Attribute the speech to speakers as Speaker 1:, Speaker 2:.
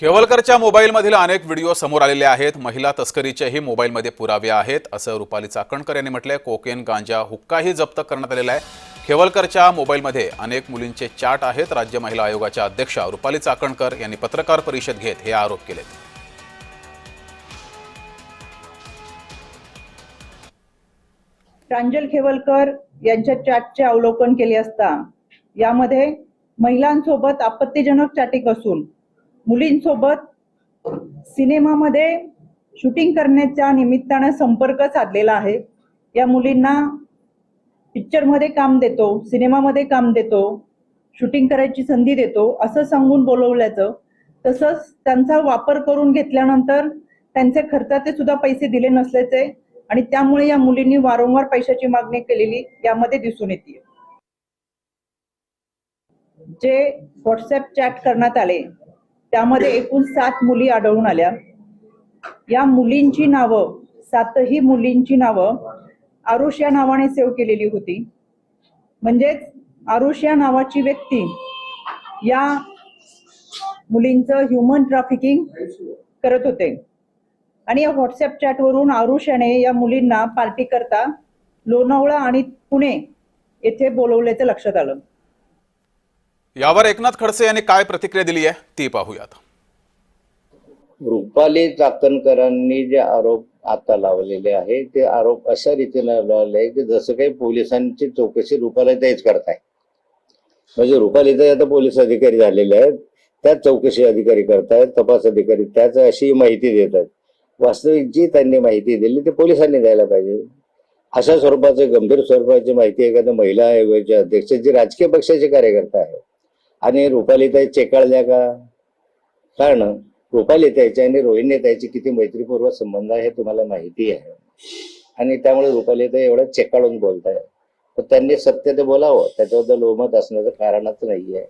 Speaker 1: खेवलकरच्या मोबाईलमधील अनेक व्हिडिओ समोर आलेले आहेत. महिला तस्करीचेही मोबाईलमध्ये पुरावे आहेत असं रुपाली चाकणकर यांनी म्हटलंय. कोकेन गांजा हुक्काही जप्त करण्यात आलेला आहे. खेवलकरच्या मोबाईलमध्ये अनेक मुलींचे चाट आहेत. राज्य महिला आयोगाच्या अध्यक्षा रुपाली चाकणकर यांनी पत्रकार परिषद घेत हे आरोप केलेत.
Speaker 2: प्रांजल खेवलकर यांच्या चॅटचे अवलोकन केले असता यामध्ये महिलांसोबत आपत्तीजनक चॅटिंग असून मुलींसोबत सिनेमामध्ये शूटिंग करण्याच्या निमित्तानं संपर्क साधलेला आहे. या मुलींना पिक्चरमध्ये काम देतो सिनेमामध्ये काम देतो शूटिंग करायची संधी देतो असं सांगून बोलवल्याचं. तसंच त्यांचा वापर करून घेतल्यानंतर त्यांचे खर्चाचे सुद्धा पैसे दिले नसल्याचे आणि त्यामुळे या मुलींनी वारंवार पैशाची मागणी केलेली यामध्ये दिसून येते. जे व्हॉट्सअप चॅट करण्यात आले त्यामध्ये एकूण सात मुली आढळून आल्या. या मुलींची नावं सातही मुलींची नावं आरुष या नावाने सेव्ह केलेली होती. म्हणजेच आरुष या नावाची व्यक्ती या मुलींचं ह्युमन ट्रॅफिकिंग करत होते. आणि या व्हॉट्सअप चॅटवरून आरुष याने या मुलींना पार्टी करता लोणावळा आणि पुणे येथे बोलवल्याचं लक्षात आलं.
Speaker 1: यावर एकनाथ खडसे यांनी काय प्रतिक्रिया दिली आहे ती पाहूयात.
Speaker 3: रुपाली चाकणकरांनी जे आरोप आता लावलेले आहे ते आरोप अशा रीतीने लावले की जसं काही पोलिसांची चौकशी रुपाली तेच करताय. म्हणजे रुपाली आता पोलीस अधिकारी झालेले आहेत त्याच चौकशी अधिकारी करतायत तपास अधिकारी त्याच अशी माहिती देत आहेत. वास्तविक जी त्यांनी माहिती दिली ती पोलिसांनी द्यायला पाहिजे. अशा स्वरूपाचे गंभीर स्वरूपाची माहिती एखाद्या महिला आयोगाचे अध्यक्ष जे राजकीय पक्षाचे कार्यकर्ता आहे आणि रुपालीताई चेकाळल्या का? कारण रुपाली त्याची आणि रोहिणी त्याची किती मैत्रीपूर्वक संबंध आहे हे तुम्हाला माहिती आहे. आणि त्यामुळे रुपाली ताई एवढं चेकाळून बोलताय तर त्यांनी सत्य ते बोलावं. त्याच्याबद्दल ओमत असण्याचं कारणच नाहीये.